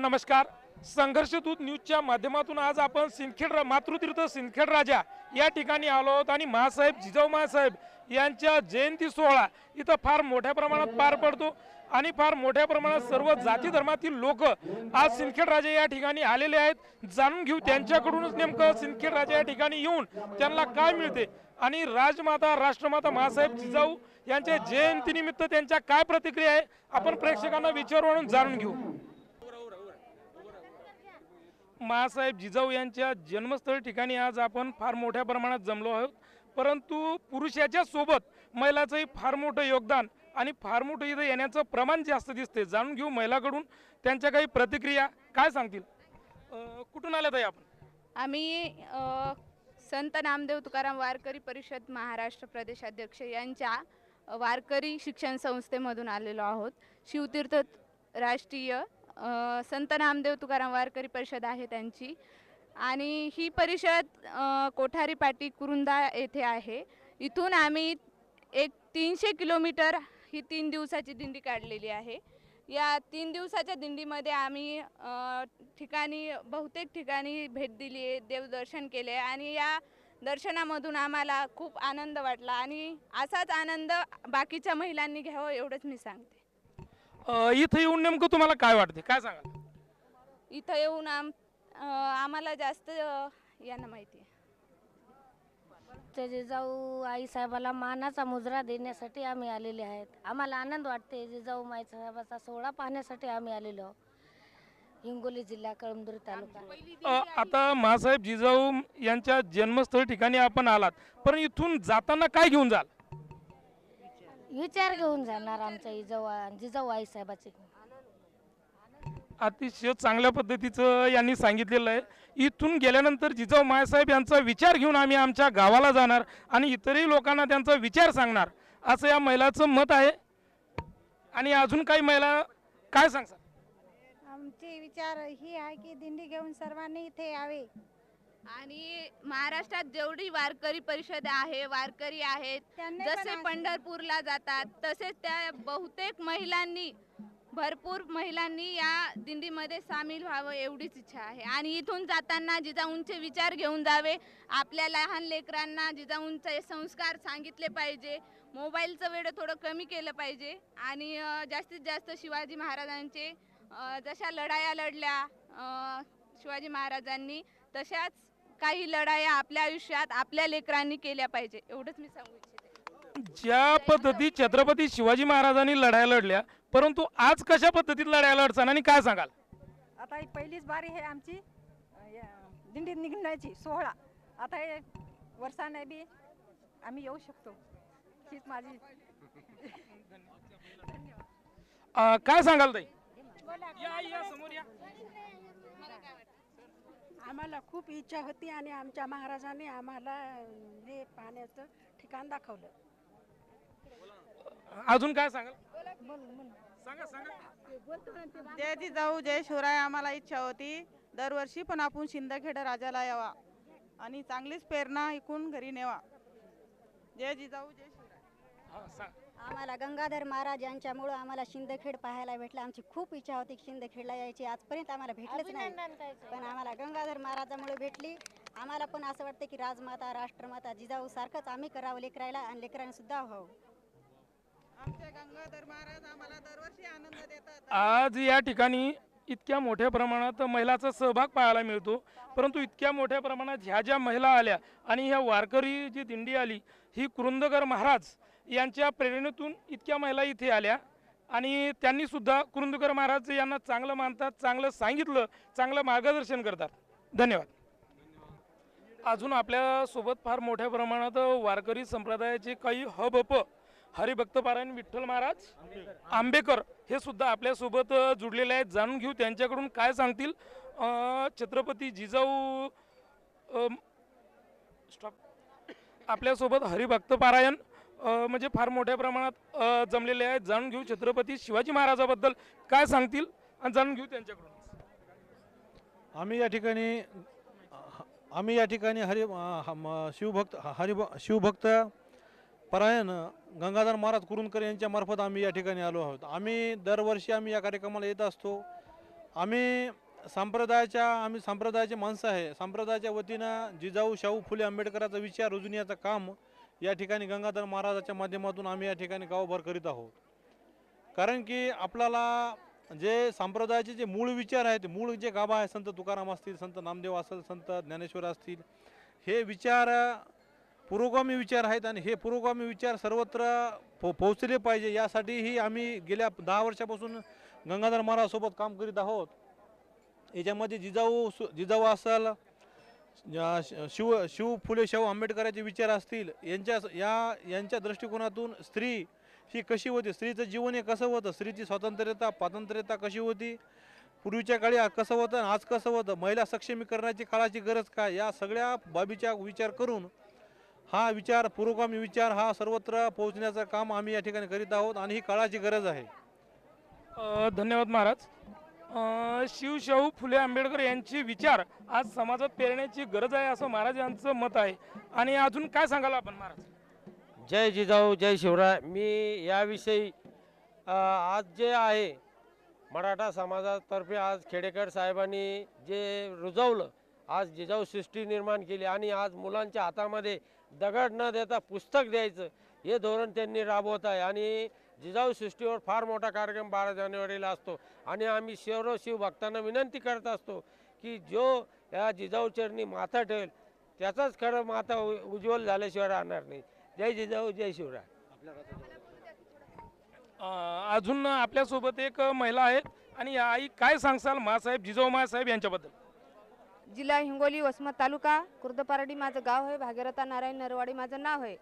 नमस्कार. संघर्षदूत न्यूजच्या माध्यमातून आज आपण सिंदखेड रा- मातृतीर्थ सिंदखेड राजा या ठिकाणी आलो आहोत आणि महासाहेब जिजाऊ महासाहेब यांच्या जयंती सोहळा इथं फार मोठ्या प्रमाणात पार पडतो आणि फार मोठ्या प्रमाणात सर्व जाती धर्मातील लोक आज सिंदखेड राजा या ठिकाणी आलेले आहेत. जाणून घेऊ त्यांच्याकडूनच नेमकं सिंदखेड राजा या ठिकाणी येऊन त्यांना काय मिळते आणि राजमाता राष्ट्रमाता महासाहेब जिजाऊ यांच्या जयंतीनिमित्त त्यांच्या काय प्रतिक्रिया आहे आपण प्रेक्षकांना विचारून जाणून घेऊ. महासाहेब जिजाऊ यांच्या जन्मस्थळ ठिकाणी आज आपण फार मोठ्या प्रमाणात जमलो आहोत. परंतु पुरुषाच्या सोबत महिलाचंही फार मोठं योगदान आणि फार मोठं इथं येण्याचं प्रमाण जास्त दिसते जाणून घेऊ महिलाकडून त्यांच्या काही प्रतिक्रिया. काय सांगतील? कुठून आल्या ताई आपण? आम्ही संत नामदेव तुकाराम वारकरी परिषद महाराष्ट्र प्रदेशाध्यक्ष यांच्या वारकरी शिक्षण संस्थेमधून आलेलो आहोत. शिवतीर्थ राष्ट्रीय संत नामदेव तुकाराम वारकरी परिषद आहे त्यांची. आणि ही परिषद कोठारी पाटी कुरुंदा येथे आहे. इथून आम्ही एक तीनशे किलोमीटर ही तीन दिवसाची दिंडी काढलेली आहे. या तीन दिवसाच्या दिंडीमध्ये आम्ही ठिकाणी बहुतेक ठिकाणी भेट दिली आहे देवदर्शन केले आहे. आणि या दर्शनामधून आम्हाला खूप आनंद वाटला. आणि असाच आनंद बाकीच्या महिलांनी घ्यावं एवढंच मी सांगते. अं, इथं येऊन नेमकं तुम्हाला काय वाटते काय सांगाल? इथं येऊन आम अ, आम्हाला जास्त अ, यांना माहिती आहे. ते जिजाऊ आईसाहेबाला मानाचा मुजरा देण्यासाठी आम्ही आलेले आहेत. आम्हाला आनंद वाटते जिजाऊ माईसाहेबाचा सोहळा पाहण्यासाठी आम्ही आलेलो आहोत. हिंगोली जिल्हा कळमदुरी तालुका. अ, आता महासाहेब जिजाऊ यांच्या जन्मस्थळ ठिकाणी आपण आलात. पण इथून जाताना काय घेऊन जाल? विचार घेऊन जाणार आमच्या जिजाऊ जिजाऊ आईसाहेबाचे अतिशय चांगल्या पद्धतीचं यांनी सांगितलेलं आहे. इथून गेल्यानंतर जिजाऊ मायासाहेब यांचा विचार घेऊन आम्ही आमच्या गावाला जाणार आणि इतरही लोकांना त्यांचा विचार सांगणार असं या महिलाचं मत आहे. आणि अजून काही महिला काय सांगतात? आमचे विचार ही आहे की दिंडी घेऊन सर्वांनी इथे यावे. आणि महाराष्ट्रात जेवढी वारकरी परिषद आहे वारकरी आहेत त्यांनी पण जसे आज- पंढरपूरला जातात तसेच त्या बहुतेक महिलांनी भरपूर महिलांनी या दिंडीमध्ये सामील व्हावं एवढीच इच्छा आहे. आणि इथून जाताना जिजाऊंचे विचार घेऊन जावे. आपल्या लहान लेकरांना जिजाऊंचे संस्कार सांगितले पाहिजे. मोबाईलचं वेळ थोडं कमी केलं पाहिजे. आणि अं, जास्तीत जास्त शिवाजी महाराजांचे अं, जशा लढाया लढल्या अं, शिवाजी महाराजांनी तशाच काही लढाया आपल्या आयुष्यात आपल्या लेकरांनी केल्या पाहिजे. एवढंच मी सांगू इच्छिते. ज्या पद्धती छत्रपती शिवाजी महाराजांनी लढाया लढल्या परंतु आज कशा पद्धतीत लढाया लढसान आणि काय सांगाल? आता ही पहिलीच बारी आहे आमची. अं, या दिंडीत निघण्याची सोहळा. आता हे वर्षाने बी आम्ही येऊ शकतो. हीच माझी अ, काय सांगाल ताई? या या समोर या. आम्हाला खूप इच्छा होती आणि आमच्या महाराजांनी आम्हाला हे पाहण्याचं ठिकाण दाखवलं. अजून काय सांगाल? सांगा सांगा. जय जिजाऊ जय शिवराय आम्हाला इच्छा होती. दरवर्षी पण आपण शिंदखेड राजाला यावा आणि चांगलीच प्रेरणा ऐकून घरी नेवा. जय जिजाऊ जय. आम्हाला गंगाधर महाराज यांच्यामुळं आम्हाला शिंदखेड पाहायला भेटलं. आमची खूप इच्छा होती की शिंदखेडला यायची. आजपर्यंत आम्हाला भेटलंच नाही. पण आम्हाला गंगाधर महाराजामुळे भेटली. आम्हाला पण असं वाटतं की राजमाता राष्ट्रमाता जिजाऊ सारखंच आम्ही करावं लेकरायला आणि लेकरांनी सुद्धा व्हावं आमचे गंगाधर महाराज आम्हाला दरवर्षी आनंद देतात. आज या ठिकाणी इतक्या मोठ्या प्रमाणात महिलाचा सहभाग पाहायला मिळतो. परंतु इतक्या मोठ्या प्रमाणात ह्या ज्या महिला आल्या आणि ह्या वारकरी जी दिंडी आली ही कुरुंदकर महाराज यांच्या प्रेरणेतून इतक्या महिला इथे आल्या आणि त्यांनी सुद्धा कुरुंदकर महाराज यांना चांगलं मानतात चांगलं सांगितलं चांगलं मार्गदर्शन करतात. धन्यवाद. अजून आपल्यासोबत फार मोठ्या प्रमाणात वारकरी संप्रदायाचे काही हबप हरिभक्तपारायण विठ्ठल महाराज आंबेकर हे सुद्धा आपल्यासोबत जुडलेले आहेत. जाणून घेऊ त्यांच्याकडून काय सांगतील. छत्रपती जिजाऊ स्टॉप आपल्यासोबत हरिभक्तपारायण म्हणजे फार मोठ्या प्रमाणात जमलेले आहेत. जाणून घेऊ छत्रपती शिवाजी महाराजाबद्दल काय सांगतील आणि जाणून घेऊ त्यांच्याकडून. आम्ही या ठिकाणी आम्ही या ठिकाणी हरि शिवभक्त हरिभ शिवभक्त परायण गंगाधर महाराज कुरुंदकर यांच्या मार्फत आम्ही या ठिकाणी आलो आहोत. आम्ही दरवर्षी आम्ही या कार्यक्रमाला येत असतो. आम्ही संप्रदायाच्या आम्ही संप्रदायाचे माणसं आहे. संप्रदायाच्या वतीनं जिजाऊ शाहू फुले आंबेडकराचा विचार रुजून याचं काम या ठिकाणी गंगाधर महाराजाच्या माध्यमातून आम्ही या ठिकाणी गावभर करीत आहोत. कारण की आपल्याला जे संप्रदायाचे जे मूळ विचार आहेत मूळ जे गाभा आहे संत तुकाराम असतील संत नामदेव असेल संत ज्ञानेश्वर असतील हे विचार पुरोगामी विचार आहेत आणि हे पुरोगामी विचार सर्वत्र पो पोहोचले पाहिजे यासाठीही आम्ही गेल्या दहा वर्षापासून गंगाधर महाराजसोबत काम करीत आहोत. याच्यामध्ये जिजाऊ सु- जिजाऊ असेल शिव शिव फुले शाहू आंबेडकरांचे विचार असतील यांच्या या यांच्या दृष्टिकोनातून स्त्री ही कशी होती? स्त्रीचं जीवन हे कसं होतं? स्त्रीची स्वातंत्र्यता स्वातंत्र्यता कशी होती? पूर्वीच्या काळी कसं होतं आणि आज कसं होतं? महिला सक्षमीकरणाची काळाची गरज काय? या सगळ्या बाबीचा विचार करून हा विचार पुरोगामी विचार हा सर्वत्र पोहोचण्याचं काम आम्ही या ठिकाणी करीत आहोत आणि ही काळाची गरज आहे. धन्यवाद महाराज. शिवशाहू फुले आंबेडकर यांचे विचार आज समाजात पेरण्याची गरज आहे असं महाराज यांचं मत आहे. आणि अजून काय सांगाल आपण महाराज? जय जिजाऊ जय शिवराय. मी याविषयी आज जे आहे मराठा समाजातर्फे आज खेडेकर साहेबांनी जे रुजवलं आज जिजाऊ सृष्टी निर्माण केली आणि आज मुलांच्या हातामध्ये दगड न देता पुस्तक द्यायचं हे धोरण त्यांनी राबवत आहे. आणि जिजाऊ सृष्टीवर फार मोठा कार्यक्रम बारा जानेवारीला असतो. आणि आम्ही शिवरो शिव भक्तांना विनंती करत असतो की जो या जिजाऊ चरणी माथा ठेवेल त्याचाच खरं माथा उ- उज्ज्वल झाल्याशिवाय राहणार नाही. जय जिजाऊ जय शिवराय. अ, अजून आपल्यासोबत एक महिला आहेत. आणि आई काय सांगसाल मासाहेब जिजाऊ मासाहेब यांच्याबद्दल? जिल्हा हिंगोली वसमत तालुका कुर्दपारडी माझं गाव आहे भागीरथा नारायण नरवाडी माझं नाव आहे.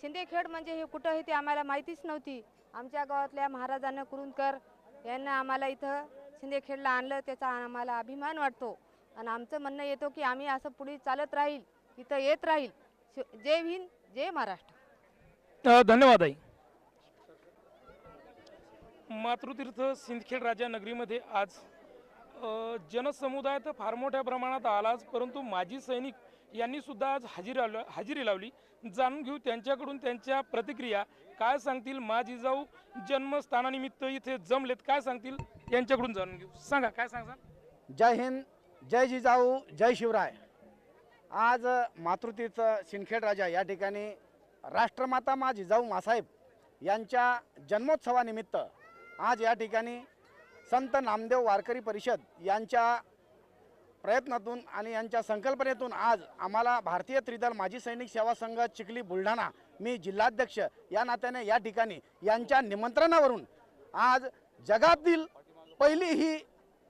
शिंदेखेड म्हणजे हे कुठं आहे ते आम्हाला माहितीच नव्हती. आमच्या गावातल्या महाराजांना कुरुंदकर यांना आम्हाला इथं शिंदेखेडला आणलं त्याचा आम्हाला अभिमान वाटतो. आणि आमचं म्हणणं येतो की आम्ही असं पुढे चालत राहील इथं येत राहील. जय हिंद जय महाराष्ट्र. धन्यवाद आई. मातृतीर्थ सिंदखेड राजा नगरीमध्ये आज जनसमुदाय तर फार मोठ्या प्रमाणात आलाच परंतु माजी सैनिक यांनी सुद्धा आज हजेरी लावली हजेरी लावली. जाणून घेऊ त्यांच्याकडून त्यांच्या प्रतिक्रिया. काय सांगतील मा जिजाऊ जन्मस्थानानिमित्त इथे जमलेत? काय सांगतील? यांच्याकडून जाणून घेऊ. सांगा काय सांगसाल जय हिंद जय जिजाऊ जय शिवराय. आज मातृतीचं सिंदखेड राजा या ठिकाणी राष्ट्रमाता मा जिजाऊ मासाहेब यांच्या जन्मोत्सवानिमित्त आज या ठिकाणी संत नामदेव वारकरी परिषद यांच्या प्रयत्नातून आणि यांच्या संकल्पनेतून आज आम्हाला भारतीय त्रिदल माजी सैनिक सेवा संघ चिखली बुलढाणा मी जिल्हाध्यक्ष या नात्याने या ठिकाणी यांच्या निमंत्रणावरून आज जगातील पहिली ही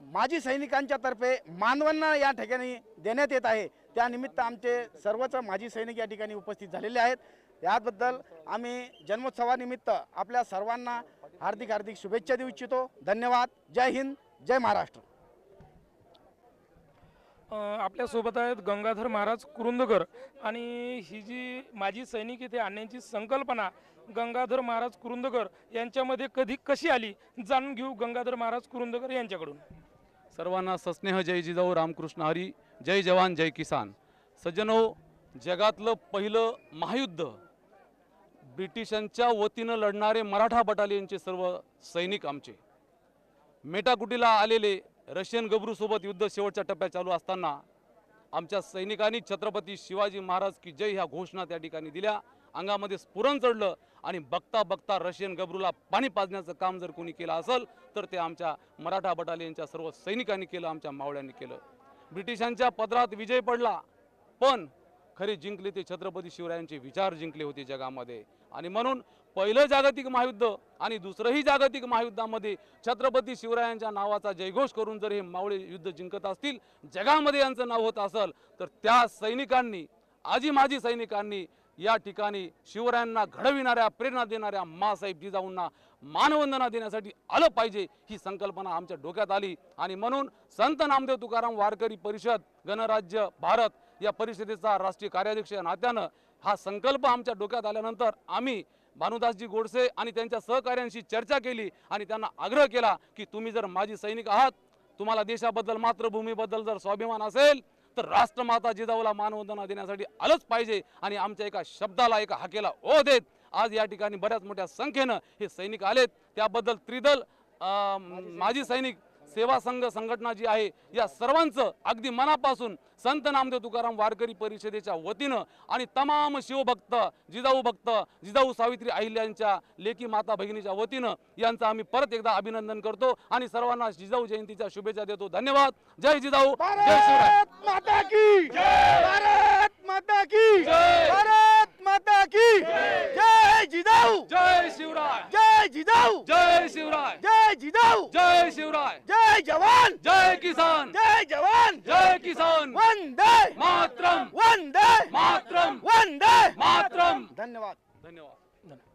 माजी सैनिकांच्या तर्फे मानवांना या ठिकाणी देण्यात येत आहे. त्यानिमित्त आमचे सर्वच माजी सैनिक या ठिकाणी उपस्थित झालेले आहेत. याबद्दल आम्ही जन्मोत्सवानिमित्त आपल्या सर्वांना हार्दिक हार्दिक शुभेच्छा देऊ इच्छितो. धन्यवाद. जय हिंद. जय महाराष्ट्र. आपल्यासोबत आहेत गंगाधर महाराज कुरुंदकर आणि ही जी माझी सैनिक इथे आणण्याची संकल्पना गंगाधर महाराज कुरुंदकर यांच्यामध्ये कधी कशी आली? जाणून घेऊ गंगाधर महाराज कुरुंदकर यांच्याकडून. सर्वांना सस्नेह जय जिजाऊ रामकृष्ण हरी जय जवान जय किसान. सज्जनो जगातलं पहिलं महायुद्ध ब्रिटिशांच्या वतीनं लढणारे मराठा बटालियनचे सर्व सैनिक आमचे. मेटाकुटीला आलेले रशियन गबरूसोबत युद्ध शेवटच्या टप्प्यात चालू असताना आमच्या सैनिकांनी छत्रपती शिवाजी महाराज की जय ह्या घोषणा त्या ठिकाणी दिल्या. अंगामध्ये स्फुरण चढलं आणि बघता बघता रशियन गबरूला पाणी पाजण्याचं काम जर कोणी केलं असेल तर ते आमच्या मराठा बटालियनच्या सर्व सैनिकांनी केलं आमच्या मावळ्यांनी केलं. ब्रिटिशांच्या पदरात विजय पडला पण खरे जिंकले ते छत्रपती शिवरायांचे विचार जिंकले होते जगामध्ये. आणि म्हणून पहिलं जागतिक महायुद्ध आणि दुसरंही जागतिक महायुद्धामध्ये छत्रपती शिवरायांच्या नावाचा जयघोष करून जर हे मावळे युद्ध जिंकत असतील जगामध्ये यांचं नाव होत असेल तर त्या सैनिकांनी आजी माजी सैनिकांनी या ठिकाणी शिवरायांना घडविणाऱ्या प्रेरणा देणाऱ्या मासाहेब जिजाऊंना मानवंदना देण्यासाठी आलं पाहिजे ही संकल्पना आमच्या डोक्यात आली. आणि म्हणून संत नामदेव तुकाराम वारकरी परिषद गणराज्य भारत या परिषदेचा राष्ट्रीय कार्याध्यक्ष या नात्यानं हा संकल्प आमच्या डोक्यात आल्यानंतर आम्ही भानुदासजी गोडसे आणि त्यांच्या सहकाऱ्यांशी चर्चा केली आणि त्यांना आग्रह केला की तुम्ही जर माजी सैनिक आहात तुम्हाला देशाबद्दल मातृभूमीबद्दल जर स्वाभिमान असेल तर राष्ट्रमाता जिजाऊला मानवंदना देण्यासाठी आलंच पाहिजे आणि आमच्या एका शब्दाला एका हाकेला ओ देत. आज या ठिकाणी बऱ्याच मोठ्या संख्येनं हे सैनिक आलेत. त्याबद्दल त्रिदल माजी सैनिक सेवा संघ संघटना जी आहे या सर्वांचं अगदी मनापासून संत नामदेव तुकाराम वारकरी परिषदेच्या वतीनं आणि तमाम शिवभक्त जिजाऊ भक्त जिजाऊ सावित्री अहिल्यांच्या लेखी माता भगिनीच्या वतीनं यांचं आम्ही परत एकदा अभिनंदन करतो आणि सर्वांना जिजाऊ जयंतीच्या शुभेच्छा देतो. धन्यवाद. जय जिजाऊ. जय शिवराय.